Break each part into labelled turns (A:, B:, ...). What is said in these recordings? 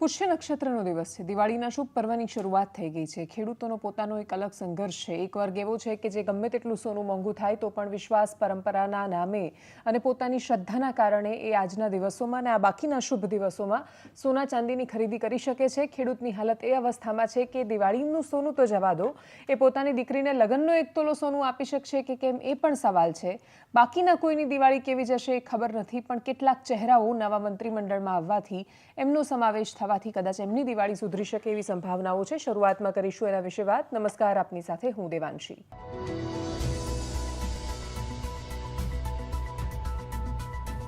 A: પુષ્ય નક્ષત્રનો દિવસ છે. દિવાળીના શુભ પર્વની શરૂઆત થઈ ગઈ છે. ખેડૂતોનો પોતાનો એક અલગ સંઘર્ષ છે. એક વર્ગ એવો છે કે જે ગમે તેટલું સોનું મોંઘું થાય તો પણ વિશ્વાસ પરંપરાના નામે અને પોતાની શ્રદ્ધાના કારણે એ આજના દિવસોમાં અને આ બાકીના શુભ દિવસોમાં સોના ચાંદીની ખરીદી કરી શકે છે. ખેડૂતની હાલત એ અવસ્થામાં છે કે દિવાળીનું સોનું તો જવા દો. એ પોતાની દીકરીને લગ્નનો એક તોલો સોનું આપી શકશે કે કેમ એ પણ સવાલ છે. બાકીના કોઈની દિવાળી કેવી જશે એ ખબર નથી, પણ કેટલાક ચહેરાઓ નવા મંત્રીમંડળમાં આવવાથી એમનો સમાવેશ થવાથી કદાચ એમની દિવાળી સુધરી શકે એવી સંભાવનાઓ છે. શરૂઆતમાં કરીશું એના વિશે વાત. નમસ્કાર, આપની સાથે હું દેવાંશી.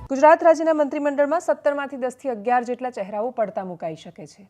A: ગુજરાત રાજ્યના મંત્રીમંડળમાં સત્તરમાંથી દસથી અગિયાર જેટલા ચહેરાઓ પડતા મુકાઈ શકે છે.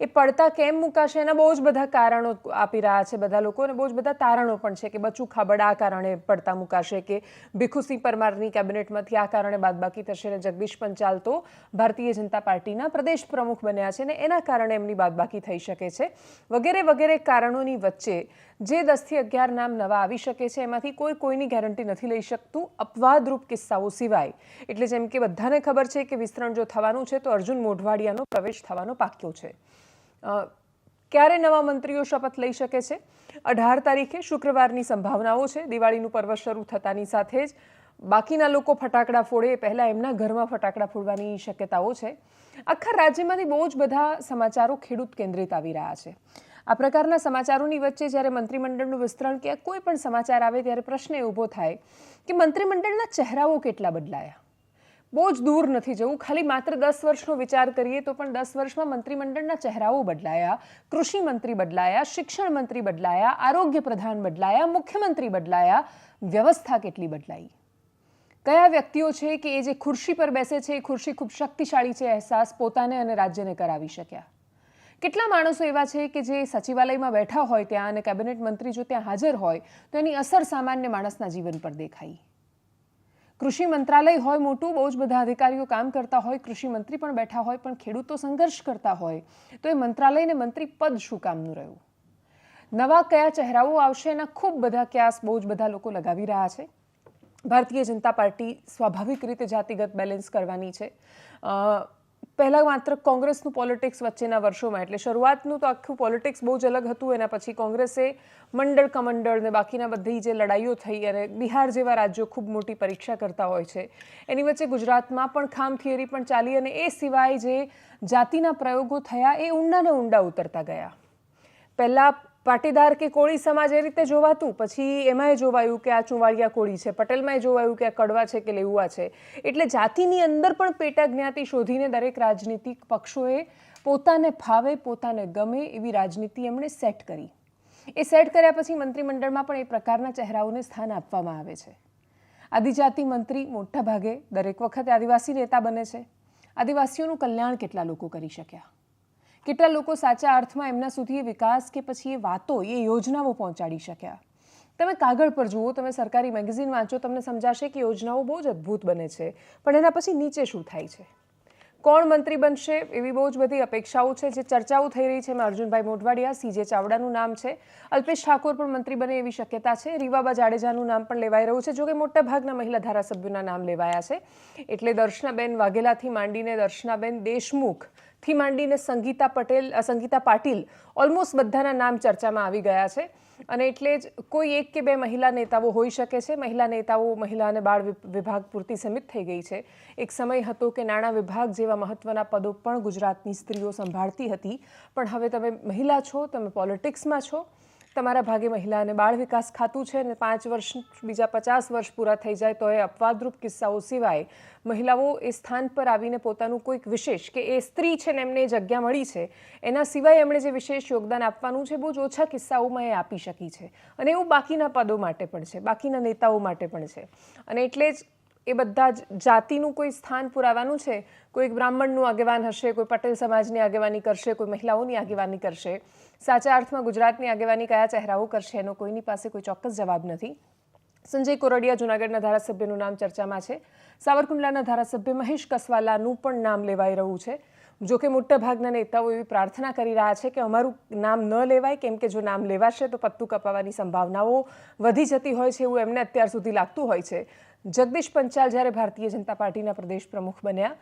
A: એ પડતા કેમ મુકાશે? એના બહુ જ બધા કારણો આપી રહ્યા છે બધા લોકો, અને બહુ જ બધા તારણો પણ છે કે બચુ ખાબડ આ કારણે પડતા મુકાશે કે ભીખુસિંહ પરમારની કેબિનેટમાંથી આ કારણે બાદબાકી થશે અને જગદીશ પંચાલ તો ભારતીય જનતા પાર્ટીના પ્રદેશ પ્રમુખ બન્યા છે અને એના કારણે એમની બાદબાકી થઈ શકે છે. વગેરે વગેરે કારણોની વચ્ચે જે દસથી અગિયાર નામ નવા આવી શકે છે, એમાંથી કોઈ કોઈની ગેરંટી નથી લઈ શકતું અપવાદરૂપ કિસ્સાઓ સિવાય. એટલે જેમ કે બધાને ખબર છે કે વિસ્તરણ જો થવાનું છે, તો અર્જુન મોઢવાડિયાનો પ્રવેશ થવાનો પાક્યો છે. ક્યારે નવા મંત્રીઓ શપથ લઈ શકે છે? અઢાર તારીખે શુક્રવારની સંભાવનાઓ છે. દિવાળીનું પર્વ શરૂ થતાની સાથે જ બાકીના લોકો ફટાકડા ફોડે એ પહેલાં એમના ઘરમાં ફટાકડા ફોડવાની શક્યતાઓ છે. આખા રાજ્યમાંથી બહુ જ બધા સમાચારો ખેડૂત કેન્દ્રિત આવી રહ્યા છે. આ પ્રકારના સમાચારોની વચ્ચે જ્યારે મંત્રીમંડળનું વિસ્તરણ કે કોઈ પણ સમાચાર આવે ત્યારે પ્રશ્ન ઊભો થાય કે મંત્રીમંડળના ચહેરાઓ કેટલા બદલાયા? બહુ જ દૂર નથી જવું. ખાલી માત્ર દસ વર્ષનો વિચાર કરીએ તો પણ દસ વર્ષમાં મંત્રીમંડળના ચહેરાઓ બદલાયા, કૃષિ મંત્રી બદલાયા, શિક્ષણ મંત્રી બદલાયા, આરોગ્ય પ્રધાન બદલાયા, મુખ્યમંત્રી બદલાયા. વ્યવસ્થા કેટલી બદલાઈ? કયા વ્યક્તિઓ છે કે એ જે ખુરશી પર બેસે છે, એ ખુરશી ખૂબ શક્તિશાળી છે, અહેસાસ પોતાને અને રાજ્યને કરાવી શક્યા? કેટલા માણસો એવા છે કે જે સચિવાલયમાં બેઠા હોય ત્યાં અને કેબિનેટ મંત્રી જો ત્યાં હાજર હોય, તો એની અસર સામાન્ય માણસના જીવન પર દેખાઈ કૃષિ મંત્રાલય હોય, મોટું બહુ જ બધા અધિકારીઓ કામ કરતા હોય, કૃષિ મંત્રી પણ બેઠા હોય, પણ ખેડૂતો સંઘર્ષ કરતા હોય, તો એ મંત્રાલયને મંત્રી પદ શું કામનું રહ્યું? નવા કયા ચહેરાઓ આવશે એના ખૂબ બધા ક્યાસ બહુ જ બધા લોકો લગાવી રહ્યા છે. ભારતીય જનતા પાર્ટી સ્વાભાવિક રીતે જાતિગત બેલેન્સ કરવાની છે. પહેલાં માત્ર કોંગ્રેસનું પોલિટિક્સ વચ્ચેના વર્ષોમાં. એટલે શરૂઆતનું તો આખું પોલિટિક્સ બહુ જ અલગ હતું, એના પછી કોંગ્રેસે મંડળ કમંડળ ને બાકીના બધી જે લડાઈઓ થઈ અને બિહાર જેવા રાજ્યો ખૂબ મોટી પરીક્ષા કરતા હોય છે. એની વચ્ચે ગુજરાતમાં પણ ખામ થિયરી પણ ચાલી અને એ સિવાય જે જાતિના પ્રયોગો થયા, એ ઊંડા ને ઊંડા ઉતરતા ગયા. પહેલાં પાટીદાર કે કોળી સમાજ એ રીતે જોવાતું? પછી એમાંય જોવાયું કે આ ચુંવાળિયા કોળી છે, પટેલમાંય જોવાયું કે આ કડવા છે કે લેઉવા છે. એટલે જાતિની અંદર પણ પેટા જ્ઞાતિ શોધીને દરેક રાજનીતિક પક્ષોએ પોતાને ફાવે, પોતાને ગમે એવી રાજનીતિ એમણે સેટ કરી. એ સેટ કર્યા પછી મંત્રીમંડળમાં પણ એ પ્રકારના ચહેરાઓને સ્થાન આપવામાં આવે છે. આદિજાતિ મંત્રી મોટા ભાગે દરેક વખતે આદિવાસી નેતા બને છે. આદિવાસીઓનું કલ્યાણ કેટલા લોકો કરી શક્યા? કેટલા લોકો સાચા અર્થમાં એમના સુધી એ વિકાસ કે પછી એ વાતો, એ યોજનાઓ પહોંચાડી શક્યા? તમે કાગળ પર જુઓ, તમે સરકારી મેગેઝિન વાંચો, તમને સમજાશે કે યોજનાઓ બહુ જ અદ્ભુત બને છે. પણ એના પછી નીચે શું થાય છે? કોણ મંત્રી બનશે એવી બહુ જ બધી અપેક્ષાઓ છે જે ચર્ચાઓ થઈ રહી છે. એમાં અર્જુનભાઈ મોઢવાડિયા, સીજે ચાવડાનું નામ છે. અલ્પેશ ઠાકોર પણ મંત્રી બને એવી શક્યતા છે. રીવાબા જાડેજાનું નામ પણ લેવાઈ રહ્યું છે, જોકે મોટા ભાગના મહિલા ધારાસભ્યોના નામ લેવાયા છે. એટલે દર્શનાબેન વાઘેલાથી માંડીને દર્શનાબેન દેશમુખ થી માંડીને સંગીતા પટેલ સંગીતા પાટીલ ઓલમોસ્ટ બધાના નામ ચર્ચામાં આવી ગયા છે. અને એટલે જ કોઈ એક કે બે મહિલા નેતાઓ હોઈ શકે છે. મહિલા નેતાઓ મહિલા અને બાળ વિભાગ પૂરતી સીમિત થઈ ગઈ છે. એક સમય હતો કે નાણાં વિભાગ જેવા મહત્વના પદો પણ ગુજરાતની સ્ત્રીઓ સંભાળતી હતી. પણ હવે તમે મહિલા છો, તમે પોલિટિક્સમાં છો. તમારા ભાગે મહિલા અને બાળ વિકાસ ખાતું છે અને પાંચ વર્ષ, બીજા પચાસ વર્ષ પૂરા થઈ જાય તો એ અપવાદરૂપ કિસ્સાઓ સિવાય મહિલાઓ એ સ્થાન પર આવીને પોતાનું કોઈક વિશેષ કે એ સ્ત્રી છે ને એમને જગ્યા મળી છે, એના સિવાય એમણે જે વિશેષ યોગદાન આપવાનું છે, બહુ જ ઓછા કિસ્સાઓમાં એ આપી શકી છે. અને એવું બાકીના પદો માટે પણ છે, બાકીના નેતાઓ માટે પણ છે. અને એટલે જ એ બધા જ જાતિનું કોઈ સ્થાન પુરાવાનું છે? કોઈ બ્રાહ્મણનું આગેવાન હશે, કોઈ પટેલ સમાજની આગેવાની કરશે, કોઈ મહિલાઓની આગેવાની કરશે? સાચા અર્થમાં ગુજરાતની આગેવાની કયા ચહેરાઓ કરશે એનો કોઈની પાસે કોઈ ચોક્કસ જવાબ નથી? સંજય કોરડિયા જૂનાગઢના ધારાસભ્યનું નામ ચર્ચામાં છે. સાવરકુંડલાના ધારાસભ્ય મહેશ કસવાલાનું પણ નામ લેવાઈ રહ્યું છે. જોકે મોટા મોટાભાગના નેતાઓ એવી પ્રાર્થના કરી રહ્યા છે કે અમારું નામ ન લેવાય, કેમ કે જો નામ લેવાશે તો પત્તું કપાવવાની સંભાવનાઓ વધી જતી હોય છે એવું એમને અત્યાર સુધી લાગતું હોય છે. જગદીશ પંચાલ જ્યારે ભારતીય જનતા પાર્ટીના પ્રદેશ પ્રમુખ બન્યા,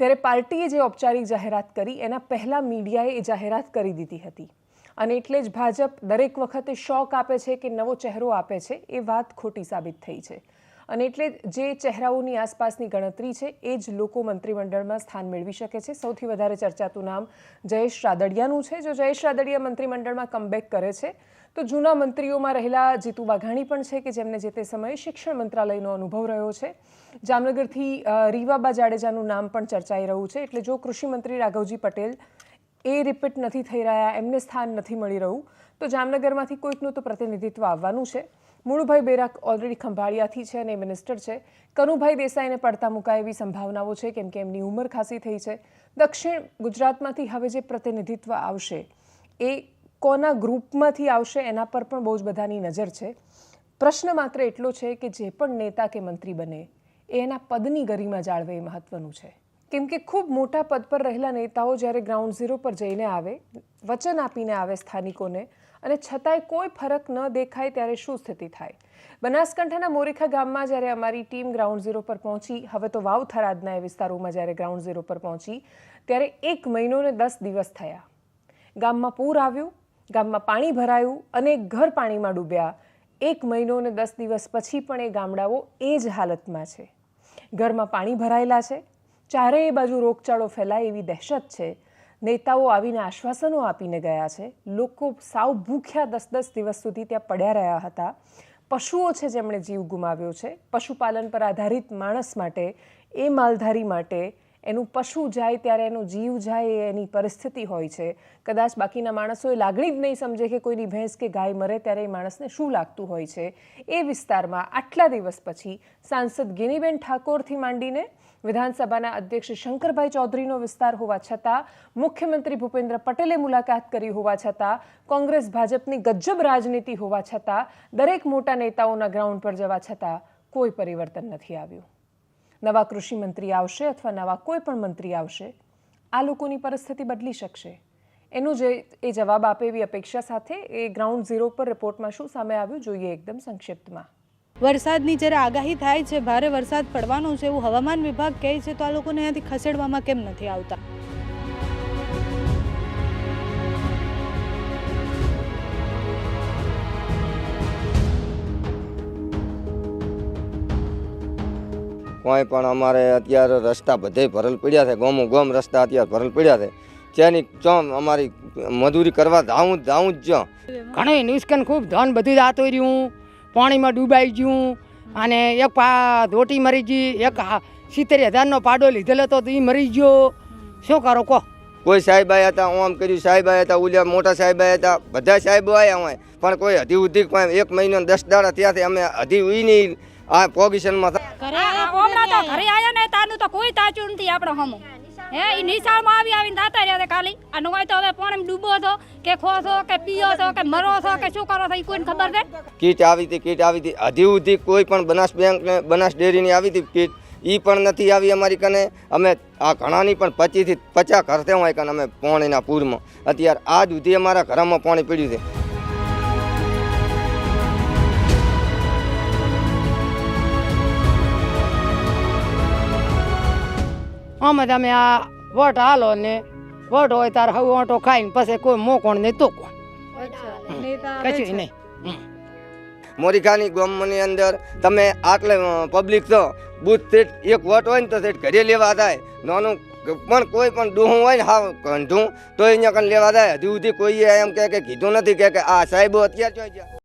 A: ત્યારે પાર્ટીએ જે ઔપચારિક જાહેરાત કરી, એના પહેલાં મીડિયાએ એ જાહેરાત કરી દીધી હતી. અને એટલે જ ભાજપ દરેક વખતે શોક આપે છે કે નવો ચહેરો આપે છે, એ વાત ખોટી સાબિત થઈ છે. અને એટલે જે ચહેરાઓની આસપાસની ગણતરી છે, એ જ લોકો મંત્રીમંડળમાં સ્થાન મેળવી શકે છે. સૌથી વધારે ચર્ચાતું નામ જયેશ રાદડિયાનું છે, જો જયેશ રાદડિયા મંત્રીમંડળમાં કમબેક કરે છે તો જૂના મંત્રીઓમાં રહેલા જીતુ વાઘાણી પણ છે કે જેમને જે તે સમયે શિક્ષણ મંત્રાલયનો અનુભવ રહ્યો છે. જામનગરથી રીવાબા જાડેજાનું નામ પણ ચર્ચાઈ રહ્યું છે. એટલે જો કૃષિમંત્રી રાઘવજી પટેલ એ રિપીટ નથી થઈ રહ્યા, એમને સ્થાન નથી મળી રહ્યું, તો જામનગરમાંથી કોઈકનું તો પ્રતિનિધિત્વ આવવાનું છે. મૂળભાઈ બેરાક ઓલરેડી ખંભાળિયાથી છે અને મિનિસ્ટર છે. કનુભાઈ દેસાઈને પડતા મુકાય એવી સંભાવનાઓ છે, કેમ કે એમની ઉંમર ખાસી થઈ છે. દક્ષિણ ગુજરાતમાંથી હવે જે પ્રતિનિધિત્વ આવશે એ કોના ગ્રુપમાંથી આવશે એના પર પણ બહુ જ બધાની નજર છે. પ્રશ્ન માત્ર એટલો છે કે જે પણ નેતા કે મંત્રી બને, એ એના પદની ગરિમા જાળવે એ મહત્વનું છે. કેમ કે ખૂબ મોટા પદ પર રહેલા નેતાઓ જ્યારે ગ્રાઉન્ડ ઝીરો પર જઈને આવે, વચન આપીને આવે સ્થાનિકોને, અને છતાંય કોઈ ફરક ન દેખાય ત્યારે શું સ્થિતિ થાય? બનાસકાંઠાના મોરેખા ગામમાં જ્યારે અમારી ટીમ ગ્રાઉન્ડ ઝીરો પર પહોંચી, હવે તો વાવ થરાદના એ વિસ્તારોમાં જ્યારે ગ્રાઉન્ડ ઝીરો પર પહોંચી, ત્યારે એક મહિનો ને દસ દિવસ થયા. ગામમાં પૂર આવ્યું ગામમાં પાણી ભરાયું અને ઘર પાણીમાં ડૂબ્યા. એક મહિનો અને દસ દિવસ પછી પણ એ ગામડાઓ એ જ હાલતમાં છે. ઘરમાં પાણી ભરાયેલા છે. ચારેય બાજુ રોગચાળો ફેલાય એવી દહેશત છે. નેતાઓ આવીને આશ્વાસનો આપીને ગયા છે. લોકો સાવ ભૂખ્યા દસ દસ દિવસ સુધી ત્યાં પડ્યા રહ્યા હતા. પશુઓ છે જેમણે જીવ ગુમાવ્યો છે. પશુપાલન પર આધારિત માણસ માટે, એ માલધારી માટે એનું પશુ જાય ત્યારે એનો જીવ જાય એની પરિસ્થિતિ હોય છે. કદાચ બાકીના માણસો એ લાગણી જ નહીં સમજે કે કોઈની ભેંસ કે ગાય મરે ત્યારે એ માણસને શું લાગતું હોય છે. એ વિસ્તારમાં આટલા દિવસ પછી સાંસદ ગિનીબેન ઠાકોરથી માંડીને વિધાનસભાના અધ્યક્ષ શંકરભાઈ ચૌધરીનો વિસ્તાર હોવા છતાં, મુખ્યમંત્રી ભૂપેન્દ્ર પટેલે મુલાકાત કરી હોવા છતાં, કોંગ્રેસ ભાજપની ગજબ રાજનીતિ હોવા છતાં, દરેક મોટા નેતાઓના ગ્રાઉન્ડ પર જવા છતાં કોઈ પરિવર્તન નથી આવ્યું. નવા કૃષિ મંત્રી આવશે અથવા નવા કોઈ પણ મંત્રી આવશે, આ લોકોની પરિસ્થિતિ બદલી શકશે. એનો જે, એ જવાબ આપે એવી અપેક્ષા સાથે એ ગ્રાઉન્ડ ઝીરો પર રિપોર્ટમાં શું સામે આવ્યું જોઈએ એકદમ સંક્ષિપ્તમાં.
B: વરસાદની જ્યારે આગાહી થાય છે, ભારે વરસાદ પડવાનો છે એવું હવામાન વિભાગ કહે છે, તો આ લોકોને અહીંયાથી ખસેડવામાં કેમ નથી આવતા?
C: કોઈ પણ અમારે અત્યારે રસ્તા બધે ભરલ પડ્યા છે ગોમો ગોમ રસ્તા અત્યારે ભરલ પડ્યા છે. જેની ચોમ અમારી મજૂરી કરવા જાઉં જ જ જો
D: ઘણું નુકસાન ખૂબ ધન બધું જાતું રહ્યું. પાણીમાં ડૂબાઈ ગયું. અને એક પા ધોટી મરી ગઈ. એક સિત્તેર હજારનો પાડો લીધેલો તો એ મરી ગયો. શું કરો કહો?
C: કોઈ સાહેબ આવ્યા હતા ઓમ કર્યું સાહેબ આવ્યા હતા ઉલ્યા મોટા સાહેબ આવ્યા હતા બધા સાહેબો આવ્યા હોય. પણ કોઈ હજી ઉધી કોઈ એક મહિનો દસ દાડા થયા છે અમે હજી ઉઈ નહીં. આ પોઝિશનમાં
E: હમણાં તો ઘરે આયા ને તારનું તો કોઈ તાચું નથી આપણે હમો. હે એ નિશાળમાં આવી આવીને દાતા રહ્યા ખાલી. આ હોય તો હવે પાણી ડૂબો છો કે ખો છો કે પીઓ છો કે મરો છો કે શું કરો છો એ કોઈને ખબર છે?
C: કીટ આવી હતી કીટ આવી હતી. હજી સુધી કોઈ પણ બનાસ બેંક ને બનાસ ડેરીની આવી હતી કીટ. એ પણ નથી આવી અમારી કને. અમે આ ઘણાની પણ પચીસથી પચાસ ઘર થયા હોય કને અમે પાણીના પૂરમાં. અત્યારે આજ સુધી અમારા ઘરમાં પાણી પીડ્યું છે.
D: અમે તમે આ વટ હાલો ને વટ હોય તાર હવે ઓટો ખાઈને પછી કોઈ મોકોણ નહીં તો કોણ? કશું નહીં.
C: મોરીખાની ગામની અંદર તમે આટલે પબ્લિક તો બુથ સેટ એક વોટ હોય ને તો સેટ ઘરે લેવા થાય નાનું પણ કોઈ પણ ડૂહું હોય ને હા કંઠું તો અહીંયા કણ લેવા થાય હજુ સુધી કોઈએ એમ કહે કે કીધું નથી કે કે આ સાહેબો અત્યારે જોઈ ગયા.